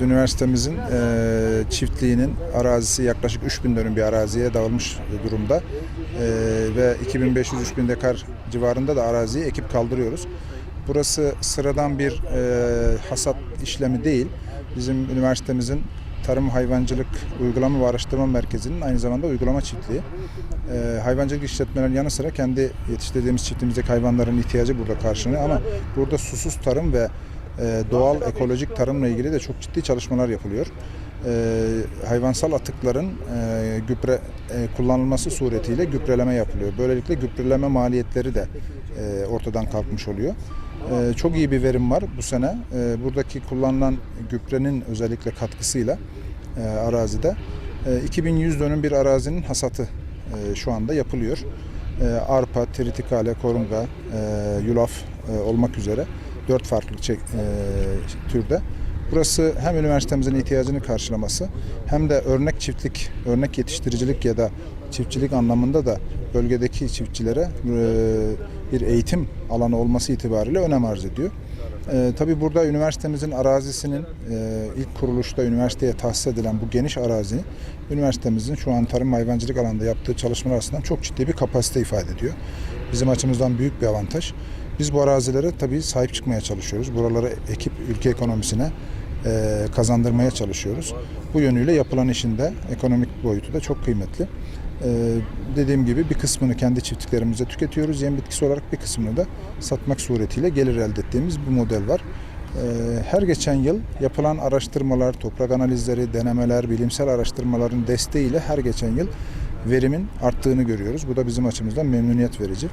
Üniversitemizin e, çiftliğinin arazisi yaklaşık 3000 dönüm bir araziye dağılmış durumda. E, ve 2500-3000 dekar civarında da araziyi ekip kaldırıyoruz. Burası sıradan bir e, hasat işlemi değil. Bizim üniversitemizin Tarım Hayvancılık Uygulama ve Araştırma Merkezi'nin aynı zamanda uygulama çiftliği. E, hayvancılık işletmelerinin yanı sıra kendi yetiştirdiğimiz çiftliğimizdeki hayvanların ihtiyacı burada karşılanıyor ama burada susuz tarım ve doğal ekolojik tarımla ilgili de çok ciddi çalışmalar yapılıyor. E, hayvansal atıkların e, gübre e, kullanılması suretiyle gübreleme yapılıyor. Böylelikle gübreleme maliyetleri de e, ortadan kalkmış oluyor. E, çok iyi bir verim var bu sene. Buradaki kullanılan gübrenin özellikle katkısıyla arazide e, 2100 dönüm bir arazinin hasatı şu anda yapılıyor. Arpa, tritikale, korunga, yulaf olmak üzere dört farklı çek, e, türde. Burası hem üniversitemizin ihtiyacını karşılaması hem de örnek çiftlik, örnek yetiştiricilik ya da çiftçilik anlamında da bölgedeki çiftçilere e, bir eğitim alanı olması itibariyle önem arz ediyor. E, tabii burada üniversitemizin arazisinin e, ilk kuruluşta üniversiteye tahsis edilen bu geniş arazi üniversitemizin şu an tarım hayvancılık alanında yaptığı çalışmalar arasından çok ciddi bir kapasite ifade ediyor. Bizim açımızdan büyük bir avantaj. Biz bu arazilere tabii sahip çıkmaya çalışıyoruz. Buraları ekip ülke ekonomisine e, kazandırmaya çalışıyoruz. Bu yönüyle yapılan işin de ekonomik boyutu da çok kıymetli. E, dediğim gibi bir kısmını kendi çiftliklerimizde tüketiyoruz. Yem bitkisi olarak bir kısmını da satmak suretiyle gelir elde ettiğimiz bir model var. E, her geçen yıl yapılan araştırmalar, toprak analizleri, denemeler, bilimsel araştırmaların desteğiyle her geçen yıl verimin arttığını görüyoruz. Bu da bizim açımızdan memnuniyet verici.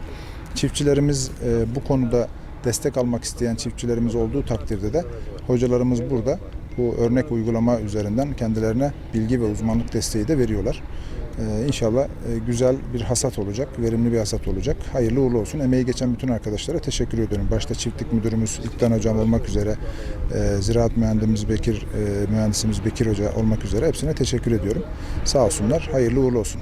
Çiftçilerimiz e, bu konuda destek almak isteyen çiftçilerimiz olduğu takdirde de hocalarımız burada bu örnek uygulama üzerinden kendilerine bilgi ve uzmanlık desteği de veriyorlar. Ee, inşallah e, güzel bir hasat olacak, verimli bir hasat olacak. Hayırlı uğurlu olsun. Emeği geçen bütün arkadaşlara teşekkür ediyorum. Başta çiftlik müdürümüz İktan Hocam olmak üzere, e, ziraat mühendisimiz Bekir, e, mühendisimiz Bekir Hoca olmak üzere hepsine teşekkür ediyorum. Sağ olsunlar, hayırlı uğurlu olsun.